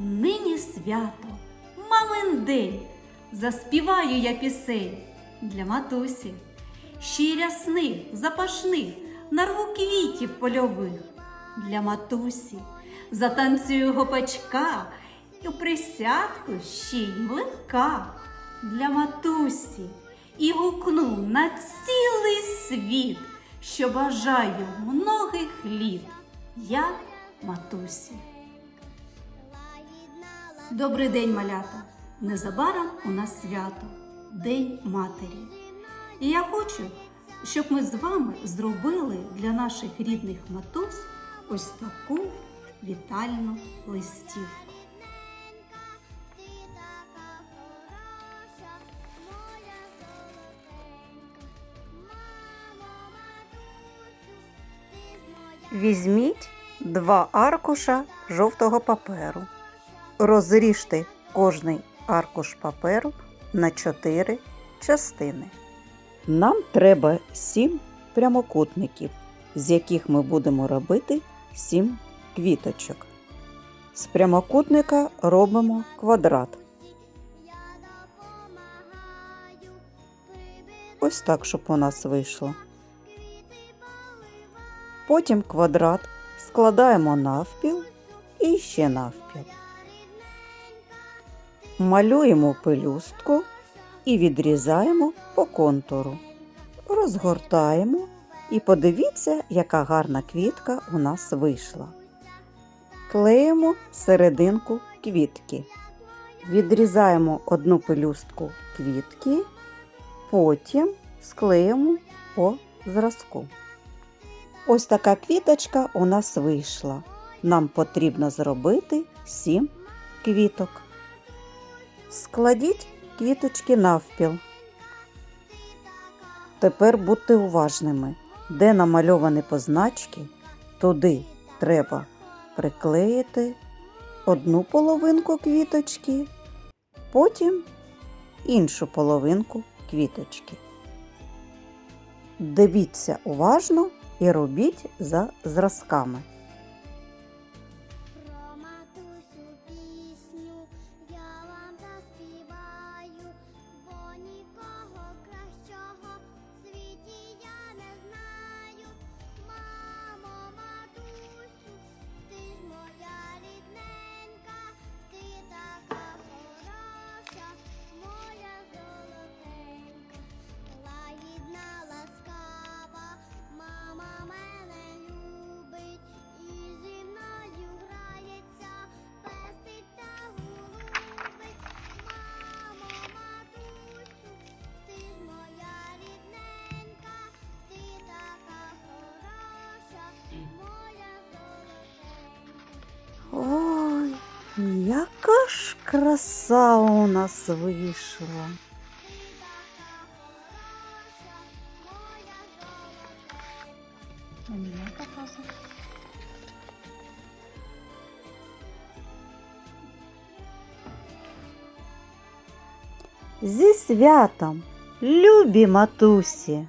нині свято, мамин день, заспіваю я пісень для матусі. Ще рясних, запашних, нарву квітів польових для матусі, затанцюю гопачка і в присядку ще й млинка для матусі і гукну на цілий світ, що бажаю многих літ. Я матусі. Добрий день, малята! Незабаром у нас свято День Матері. І я хочу, щоб ми з вами зробили для наших рідних матусь ось таку вітальну листівку. Візьміть два аркуша жовтого паперу. Розріжте кожний аркуш паперу на чотири частини. Нам треба сім прямокутників, з яких ми будемо робити сім квіточок. З прямокутника робимо квадрат. Ось так, щоб у нас вийшло. Потім квадрат складаємо навпіл і ще навпіл. Малюємо пелюстку і відрізаємо по контуру. Розгортаємо і подивіться, яка гарна квітка у нас вийшла. Клеїмо серединку квітки. Відрізаємо одну пелюстку квітки, потім склеїмо по зразку. Ось така квіточка у нас вийшла. Нам потрібно зробити 7 квіток. Складіть квіточки навпіл. Тепер будьте уважними. Де намальовані позначки, туди треба приклеїти одну половинку квіточки, потім іншу половинку квіточки. Дивіться уважно і робіть за зразками. яка ж краса у нас вийшла. Зі святом, любі матусі!